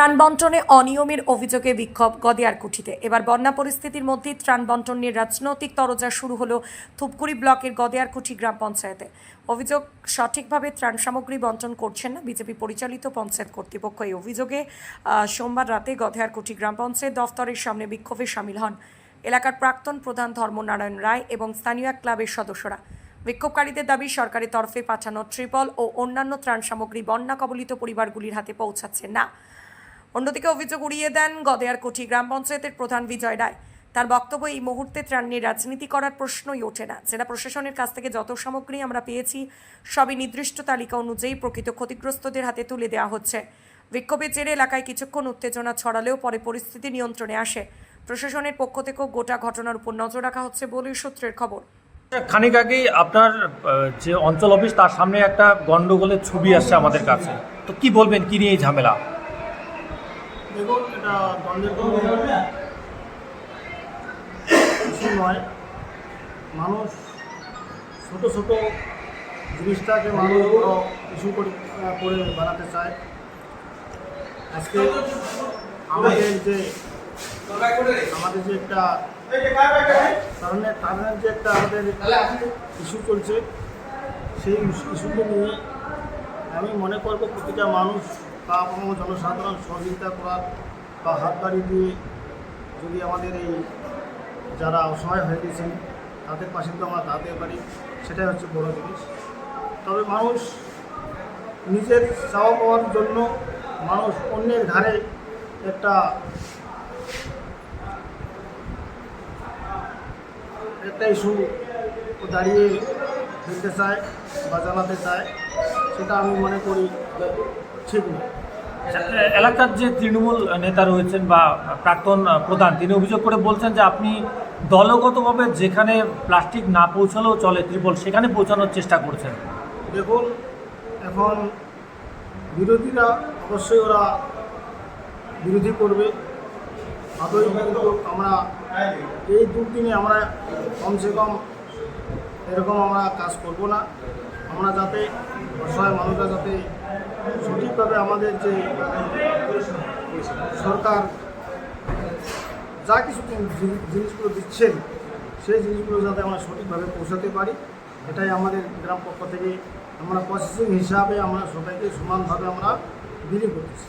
ত্রাণ বন্টনে অনিয়মের অভিযোগে বিক্ষোভ গদিয়ারকুঠিতে এবার বন্যা পরিস্থিতির মধ্যে ত্রাণ বন্টন নিয়ে রাজনৈতিক তরজা শুরু হলো ধূপগুড়ি ব্লকের গদিয়ারকুঠি গ্রাম পঞ্চায়েতে। অভিযোগ, সঠিকভাবে ত্রাণ সামগ্রী বন্টন করছেন না বিজেপি পরিচালিত পঞ্চায়েত কর্তৃপক্ষ। এই অভিযোগে সোমবার রাতে গদিয়ারকুঠি গ্রাম পঞ্চায়েত দফতরের সামনে বিক্ষোভে সামিল হন এলাকার প্রাক্তন প্রধান ধর্মনারায়ণ রায় এবং স্থানীয় এক ক্লাবের সদস্যরা। বিক্ষোভকারীদের দাবি সরকারের তরফে পাঠানো ট্রিপল ও অন্যান্য ত্রাণ সামগ্রী বন্যা কবলিত পরিবারগুলির হাতে পৌঁছাচ্ছে না। অন্যদিকে অভিযোগ উড়িয়ে দেন গদেয়ার গদেয়ারকুঠি গ্রাম পঞ্চায়েতের প্রধান বিজয় রায়। তার বক্তব্য এই মুহূর্তে ত্রাণ নিয়ে রাজনীতি করার প্রশ্নই ওঠে না। জেলা প্রশাসনের কাছ থেকে যত সামগ্রী আমরা পেয়েছি, সবই নির্দিষ্ট তালিকা অনুযায়ী প্রকৃত ক্ষতিগ্রস্তদের হাতে তুলে দেওয়া হচ্ছে। বিক্ষোভের জেরে এলাকায় কিছুক্ষণ উত্তেজনা ছড়ালেও পরে পরিস্থিতি নিয়ন্ত্রণে আসে। প্রশাসনের পক্ষ থেকেও গোটা ঘটনার উপর নজর রাখা হচ্ছে বলে সূত্রের খবর। খানিক আগেই আপনার যে অঞ্চল অফিস, তার সামনে একটা গন্ডগোলের ছবি আসছে আমাদের কাছে। তো কি বলবেন? কি নিয়ে এই ঝামেলা? এটা দ্বন্দ্বের কিছু নয়। মানুষ ছোট ছোট জিনিসটাকে মানুষ বড় ইস্যু করে করে বানাতে চায়। আজকে আমাদের যে আমাদের যে একটা কারণে কারণের যে একটা আমাদের ইস্যু চলছে, সেই ইস্যুকে নিয়ে আমি মনে করব প্রতিটা মানুষ বা জনসাধারণ সহযোগিতা করার বা হাত বাড়ি দিয়ে যদি আমাদের এই যারা অসহায় হয়ে গেছেন, তাদের পাশে তো আমরা দাঁড়াতে পারি, সেটাই হচ্ছে বড় জিনিস। তবে মানুষ নিজের চাওয়া পাওয়ার জন্য মানুষ অন্যের ধারে একটা একটা ইস্যু দাঁড়িয়ে দিতে চায় বা জানাতে চায়, সেটা আমি মনে করি ঠিক না। এলাকার যে তৃণমূল নেতা রয়েছেন বা প্রাক্তন প্রধান, তিনি অভিযোগ করে বলছেন যে আপনি দলগতভাবে যেখানে প্লাস্টিক না পৌঁছালেও চলে ত্রিপল, সেখানে পৌঁছানোর চেষ্টা করছেন। দেখুন, এখন বিরোধীরা অবশ্যই ওরা বিরোধী করবে। কিন্তু আমরা এই দুদিনে আমরা কমসে কম এরকম আমরা কাজ করব না। আমরা যাতে অসহায় মানুষরা যাতে সঠিকভাবে আমাদের যে সরকার যা কিছু জিনিসগুলো দিচ্ছেন, সেই জিনিসগুলো যাতে আমরা সঠিকভাবে পৌঁছাতে পারি, এটাই আমাদের গ্রাম পক্ষ থেকে আমরা প্রসেসিং হিসাবে আমরা সবাইকে সমানভাবে আমরা বিলি করতেছি।